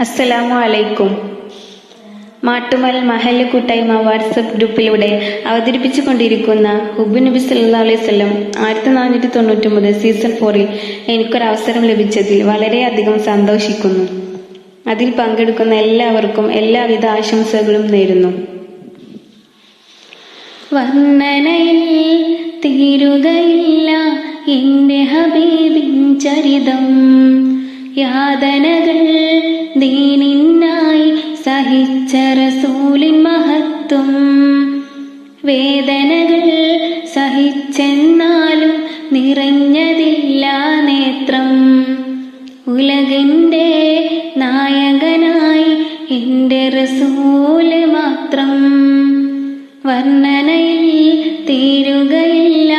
അസ്സലാമു അലൈക്കും. മാട്ടുമൽ മഹല്ല് കൂട്ടായ്മ വാട്സപ്പ് ഗ്രൂപ്പിലൂടെ അവതരിപ്പിച്ചു കൊണ്ടിരിക്കുന്ന ഹുബു നബി സല്ലാ അലൈഹി സ്വലം ആയിരത്തി നാനൂറ്റി തൊണ്ണൂറ്റി ഒമ്പത് സീസൺ ഫോറിൽ എനിക്കൊരവസരം ലഭിച്ചതിൽ വളരെയധികം സന്തോഷിക്കുന്നു. അതിൽ പങ്കെടുക്കുന്ന എല്ലാവർക്കും എല്ലാവിധ ആശംസകളും നേരുന്നു. വർണനയിൽ തീരുകയില്ല എന്റെ ഹബീബിൻ ചരിതം. യാതനകൾ ദീനിന്നായി സഹിച്ച റസൂലിൻ മഹത്വം. വേദനകൾ സഹിച്ചെന്നാലും നിറഞ്ഞതില്ല നേത്രം. ഉലകിന്റെ നായകനായി എന്റെ റസൂൽ മാത്രം. വർണനയിൽ തീരുകയില്ല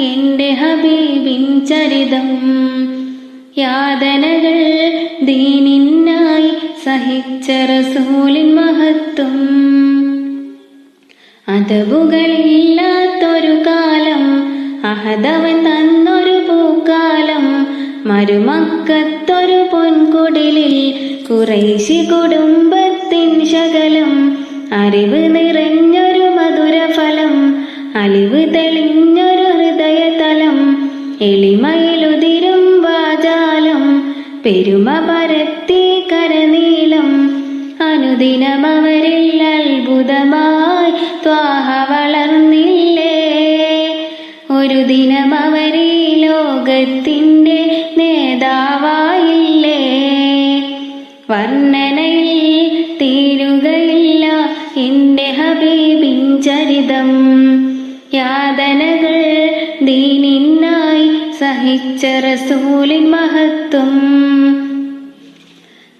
എന്റെ ഹബീബിൻ ചരിതം. യാതനകൾ ദീനിനായി സഹിച്ച റസൂലിൻ മഹത്വം. അതവുകളില്ലാത്തൊരു കാലം അഹദവൻ തന്നൊരു പൂക്കാലം മരുമക്കത്തൊരു പൊൻകുടലിൽ കുറേശി കുടുംബത്തിൻ ശകലം അറിവ് നിറഞ്ഞൊരു മധുരഫലം അലിവ് തെളിഞ്ഞൊരു ഹൃദയതലം എളിമയിലുതിരും പെരുമ പരത്തി കരനീളം അനുദിനമവരിൽ അത്ഭുതമായി ത്വാഹ വളർന്നില്ലേ? ഒരു ദിനം അവരെ ലോകത്തിന്റെ നേതാവായില്ലേ? വർണനയിൽ തീരുകയില്ല എന്റെ സഹിച്ച റസൂലിൻ മഹത്വം.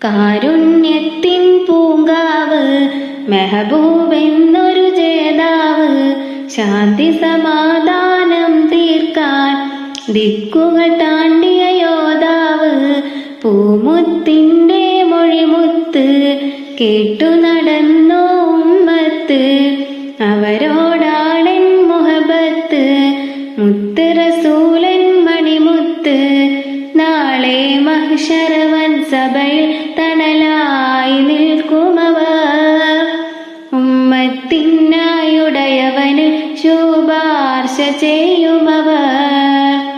കാരുണ്യത്തിൻ പൂങ്കാവ് മെഹബൂബെന്നൊരു ജേതാവ്. ശാന്തി സമാധാനം തീർക്കാൻ ദിക്കുകൾ താണ്ടിയ യോദ്ധാവ്. പൂമുത്തിന്റെ മൊഴിമുത്ത് കേട്ടു നടന്നോ ഉമ്മത്ത്. അവരോടാണെൻ മുഹബത്ത്. മുത്ത് ശുപാർശ ചെയ്യുമവർ.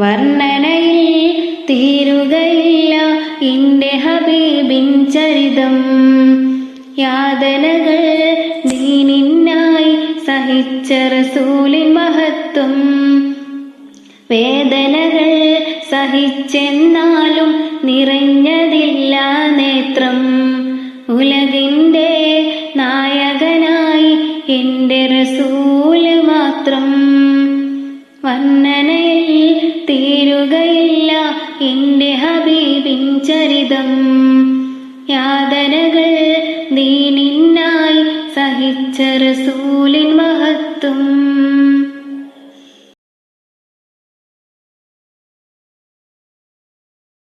വർണനയിൽ തീരുകയില്ല ഇന്റെ ഹബീബിൻ ചരിതം. യാതനകൾ ദീനിനായി സഹിച്ച റസൂലിൻ മഹത്വം. വേദനകൾ സഹിച്ചെന്നാലും നിറഞ്ഞതില്ല നേത്രം. ഉലകിന്റെ നായകനായി എന്റെ വർണനയിൽ തീരുകയില്ല എന്റെ ഹബീബിൻ ചരിതം. യാതനകൾ ദീനിനായി സഹിച്ച റസൂലിൻ മഹത്വം.